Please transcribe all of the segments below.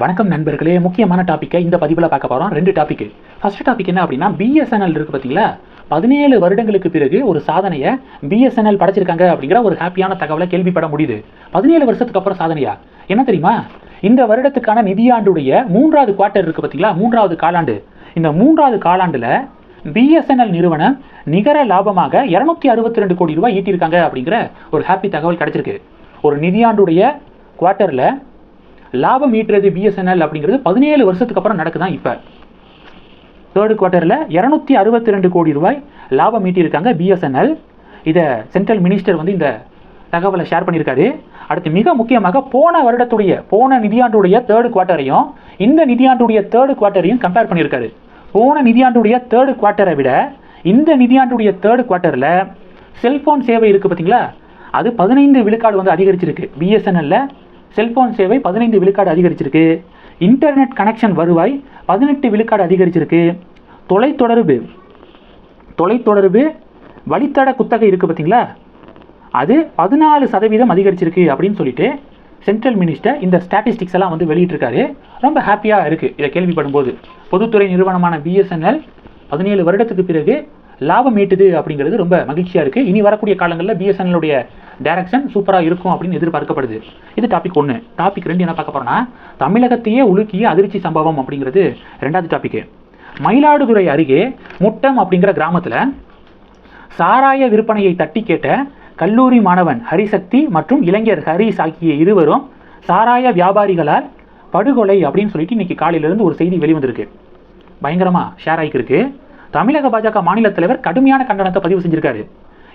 வணக்கம் நண்பர்களே முக்கியமான டாப்பிக்கை இந்த பதிவில் பார்க்க போகிறோம் ரெண்டு டாபிக் ஃபர்ஸ்ட் டாபிக் என்ன அப்படின்னா பிஎஸ்என்எல் இருக்குது பார்த்தீங்களா? பதினேழு வருடங்களுக்கு பிறகு ஒரு சாதனையை பிஎஸ்என்எல் படைச்சிருக்காங்க அப்படிங்கிற ஒரு ஹாப்பியான தகவலை கேள்விப்பட முடியுது. பதினேழு வருஷத்துக்கு அப்புறம் சாதனையா? என்ன தெரியுமா? இந்த வருடத்துக்கான நிதியாண்டுடைய மூன்றாவது குவார்ட்டர் இருக்குது பார்த்தீங்களா? மூன்றாவது காலாண்டு. இந்த மூன்றாவது காலாண்டில் பிஎஸ்என்எல் நிறுவனம் நிகர லாபமாக இரநூத்தி அறுபத்தி ரெண்டு கோடி ரூபாய் ஈட்டியிருக்காங்க அப்படிங்கிற ஒரு ஹாப்பி தகவல் கிடைச்சிருக்கு. ஒரு நிதியாண்டுடைய குவார்ட்டரில் லாபம் ஈட்டுறது பிஎஸ்என்எல் அப்படிங்கிறது பதினேழு வருஷத்துக்கு அப்புறம் நடக்குதான் இப்போ. தேர்டு குவார்ட்டரில் இரநூத்தி அறுபத்தி ரெண்டு கோடி ரூபாய் லாபம் ஈட்டியிருக்காங்க பிஎஸ்என்எல் இதை சென்ட்ரல் மினிஸ்டர் வந்து இந்த தகவலை ஷேர் பண்ணியிருக்காரு. அடுத்து மிக முக்கியமாக போன வருடத்துடைய போன நிதியாண்டுடைய தேர்டு குவார்ட்டரையும் இந்த நிதியாண்டுடைய தேர்டு குவார்ட்டரையும் கம்பேர் பண்ணியிருக்காரு. போன நிதியாண்டுடைய தேர்டு குவார்ட்டரை விட இந்த நிதியாண்டுடைய தேர்டு குவார்ட்டரில் செல்ஃபோன் சேவை இருக்குது பார்த்தீங்களா அது பதினைந்து விழுக்காடு வந்து அதிகரிச்சிருக்கு பிஎஸ்என்எல்ல செல்போன் சேவை பதினைந்து விழுக்காடு அதிகரிச்சிருக்கு. இன்டர்நெட் கனெக்ஷன் வருவாய் பதினெட்டு விழுக்காடு அதிகரிச்சிருக்கு. தொலைத்தொடர்பு தொலைத்தொடர்பு வழித்தட குத்தகை இருக்குது பார்த்தீங்களா அது பதினாலு சதவீதம் அதிகரிச்சிருக்கு அப்படின்னு சொல்லிட்டு சென்ட்ரல் மினிஸ்டர் இந்த ஸ்டாட்டிஸ்டிக்ஸ் எல்லாம் வந்து வெளியிட்டிருக்காரு. ரொம்ப ஹாப்பியாக இருக்குது இதை கேள்விப்படும்போது. பொதுத்துறை நிறுவனமான பிஎஸ்என்எல் பதினேழு வருடத்துக்கு பிறகு லாபம் ஈட்டுது அப்படிங்கிறது ரொம்ப மகிழ்ச்சியாக இருக்குது இனி வரக்கூடிய காலங்களில் பிஎஸ்என்எல்லுடைய டைரக்ஷன் சூப்பராக இருக்கும் அப்படின்னு எதிர்பார்க்கப்படுது. இது டாபிக் ஒன்று டாபிக் ரெண்டு என்ன பார்க்க போறோம்னா தமிழகத்தையே உலுக்கிய அதிர்ச்சி சம்பவம் அப்படிங்கிறது ரெண்டாவது டாபிக் மயிலாடுதுறை அருகே முட்டம் அப்படிங்கிற கிராமத்தில் சாராய விற்பனையை தட்டி கேட்ட கல்லூரி மாணவன் ஹரிசக்தி மற்றும் இளைஞர் ஹரிஸ் ஆகிய இருவரும் சாராய வியாபாரிகளால் படுகொலை அப்படின்னு சொல்லிட்டு இன்னைக்கு காலையிலேருந்து ஒரு செய்தி வெளிவந்திருக்கு. பயங்கரமாக ஷேர் ஆகிருக்கு தமிழக பாஜக மாநில தலைவர் கடுமையான கண்டனத்தை பதிவு செஞ்சிருக்காரு.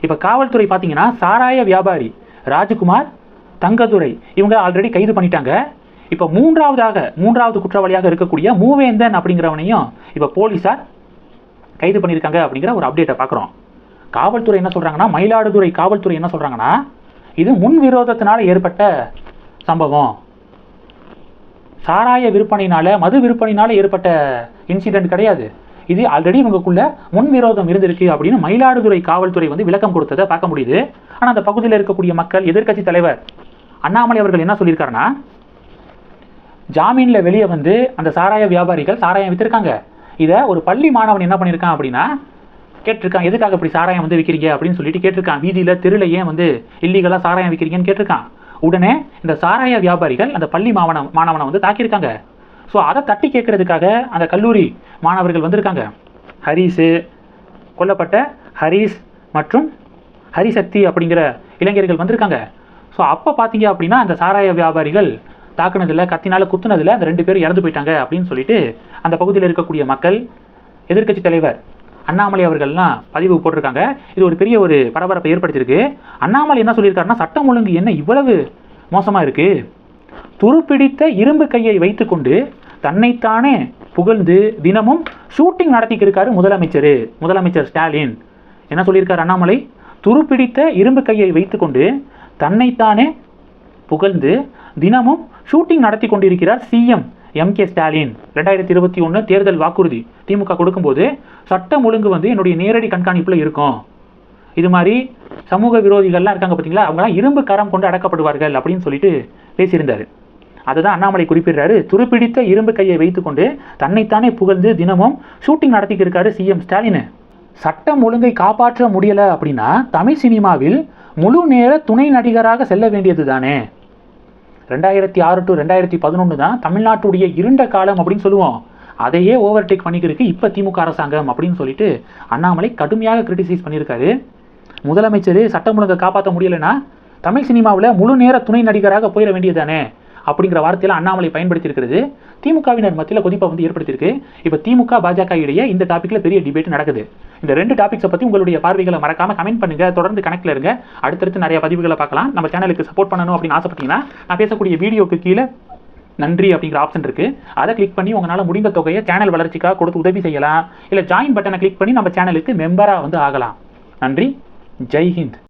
இப்போ காவல்துறை பார்த்தீங்கன்னா சாராய வியாபாரி ராஜகுமார் தங்கதுரை இவங்க ஆல்ரெடி கைது பண்ணிட்டாங்க. இப்போ மூன்றாவதாக மூன்றாவது குற்றவாளியாக இருக்கக்கூடிய மூவேந்தன் அப்படிங்கிறவனையும் இப்போ போலீஸார் கைது பண்ணியிருக்காங்க அப்படிங்கிற ஒரு அப்டேட்டை பார்க்குறோம் காவல்துறை என்ன சொல்கிறாங்கன்னா மயிலாடுதுறை காவல்துறை என்ன சொல்கிறாங்கன்னா இது முன் விரோதத்தினால ஏற்பட்ட சம்பவம். சாராய விற்பனையினால மது விற்பனையினால ஏற்பட்ட இன்சிடென்ட் கிடையாது. இது ஆல்ரெடி இவங்களுக்குள்ள முன் விரோதம் இருந்திருக்கு அப்படின்னு மயிலாடுதுறை காவல்துறை வந்து விளக்கம் கொடுத்ததை பார்க்க முடியுது. ஆனால் அந்த பகுதியில் இருக்கக்கூடிய மக்கள் எதிர்க்கட்சி தலைவர் அண்ணாமலை அவர்கள் என்ன சொல்லியிருக்காருன்னா ஜாமீனில் வெளியே வந்து அந்த சாராய வியாபாரிகள் சாராயம் வித்திருக்காங்க. இதை ஒரு பள்ளி மாணவன் என்ன பண்ணியிருக்கான் அப்படின்னா கேட்டிருக்கான் எதுக்காக இப்படி சாராயம் வந்து விற்கிறீங்க அப்படின்னு சொல்லிட்டு கேட்டிருக்கான். வீதியில் தெருல ஏன் வந்து இல்லீகலாக சாராயம் விற்கிறீங்கன்னு கேட்டிருக்கான். உடனே இந்த சாராய வியாபாரிகள் அந்த பள்ளி மாவன மாணவனை வந்து தாக்கியிருக்காங்க. ஸோ அதை தட்டி கேட்கறதுக்காக அந்த கல்லூரி மாணவர்கள் வந்திருக்காங்க. ஹரிஸு கொல்லப்பட்ட ஹரிஸ் மற்றும் ஹரிசக்தி அப்படிங்கிற இளைஞர்கள் வந்திருக்காங்க. ஸோ அப்போ பார்த்தீங்க அப்படின்னா அந்த சாராய வியாபாரிகள் தாக்குனதில் கத்தினால குத்துனதில் அந்த ரெண்டு பேரும் இறந்து போயிட்டாங்க அப்படின்னு சொல்லிட்டு அந்த பகுதியில் இருக்கக்கூடிய மக்கள் எதிர்க்கட்சி தலைவர் அண்ணாமலை அவர்கள்லாம் பதிவு போட்டிருக்காங்க. இது ஒரு பெரிய ஒரு பரபரப்பை ஏற்படுத்தியிருக்கு. அண்ணாமலை என்ன சொல்லியிருக்காருன்னா சட்டம் ஒழுங்கு என்ன இவ்வளவு மோசமாக இருக்குது துருப்பிடித்த இரும்பு கையை வைத்துக்கொண்டு தன்னைத்தானே புகழ்ந்து தினமும் ஷூட்டிங் நடத்திக்கிருக்காரு முதலமைச்சர் முதலமைச்சர் ஸ்டாலின். என்ன சொல்லியிருக்காரு அண்ணாமலை? துருப்பிடித்த இரும்பு கையை வைத்துக்கொண்டு தன்னைத்தானே புகழ்ந்து தினமும் ஷூட்டிங் நடத்தி கொண்டிருக்கிறார் சிஎம் எம் கே ஸ்டாலின் ரெண்டாயிரத்தி இருபத்தி ஒன்று தேர்தல் வாக்குறுதி திமுக கொடுக்கும்போது சட்டம் ஒழுங்கு வந்து என்னுடைய நேரடி கண்காணிப்பில் இருக்கும். இது மாதிரி சமூக விரோதிகள்லாம் இருக்காங்க பார்த்தீங்களா அவங்களாம் இரும்பு கரம் கொண்டு அடக்கப்படுவார்கள் அப்படின்னு சொல்லிட்டு பேசியிருந்தார். அதுதான் அண்ணாமலை குறிப்பிடுறாரு. துருப்பிடித்த இரும்பு கையை வைத்துக்கொண்டு தன்னைத்தானே புகழ்ந்து தினமும் ஷூட்டிங் நடத்திக்கிட்டு இருக்காரு சிஎம் ஸ்டாலின் சட்டம் ஒழுங்கை காப்பாற்ற முடியல அப்படின்னா தமிழ் சினிமாவில் முழு நேர துணை நடிகராக செல்ல வேண்டியது தானே. ரெண்டாயிரத்தி ஆறு டு ரெண்டாயிரத்தி பதினொன்று தான் தமிழ்நாட்டுடைய இருண்ட காலம் அப்படின்னு சொல்லுவோம். அதையே ஓவர்டேக் பண்ணிக்கிறதுக்கு இப்போ திமுக அரசாங்கம் அப்படின்னு சொல்லிட்டு அண்ணாமலை கடுமையாக கிரிட்டிசைஸ் பண்ணியிருக்காரு. முதலமைச்சர் சட்டம் ஒழுங்கை காப்பாற்ற முடியலைன்னா தமிழ் சினிமாவில் முழு நேர துணை நடிகராக போயிட வேண்டியது தானே. அப்படிங்கிற வார்த்தையில் அண்ணாமலை பயன்படுத்தியிருக்கிறது. திமுகவினர் மத்தியில் கொதிப்பை வந்து ஏற்படுத்தியிருக்கு. இப்போ திமுக பாஜக இடையே இந்த டாப்பிக்கில் பெரிய டிபேட் நடக்குது. இந்த ரெண்டு டாபிக்ஸை பற்றி உங்களுடைய பார்வைகளை மறக்காமல் கமெண்ட் பண்ணுங்க. தொடர்ந்து கணக்கில் இருங்க. அடுத்தடுத்து நிறைய பதிவுகளை பார்க்கலாம். நம்ம சேனலுக்கு சப்போர்ட் பண்ணணும் அப்படின்னு ஆசைப்பட்டீங்கன்னா நான் பேசக்கூடிய வீடியோக்கு கீழே நன்றி அப்படிங்கிற ஆப்ஷன் இருக்கு. அதை கிளிக் பண்ணி உங்களால் முடிந்த தொகையை சேனல் வளர்ச்சிக்காக கொடுத்து உதவி செய்யலாம். இல்லை ஜாயின் பட்டனை கிளிக் பண்ணி நம்ம சேனலுக்கு மெம்பராக வந்து ஆகலாம். நன்றி. ஜெய்ஹிந்த்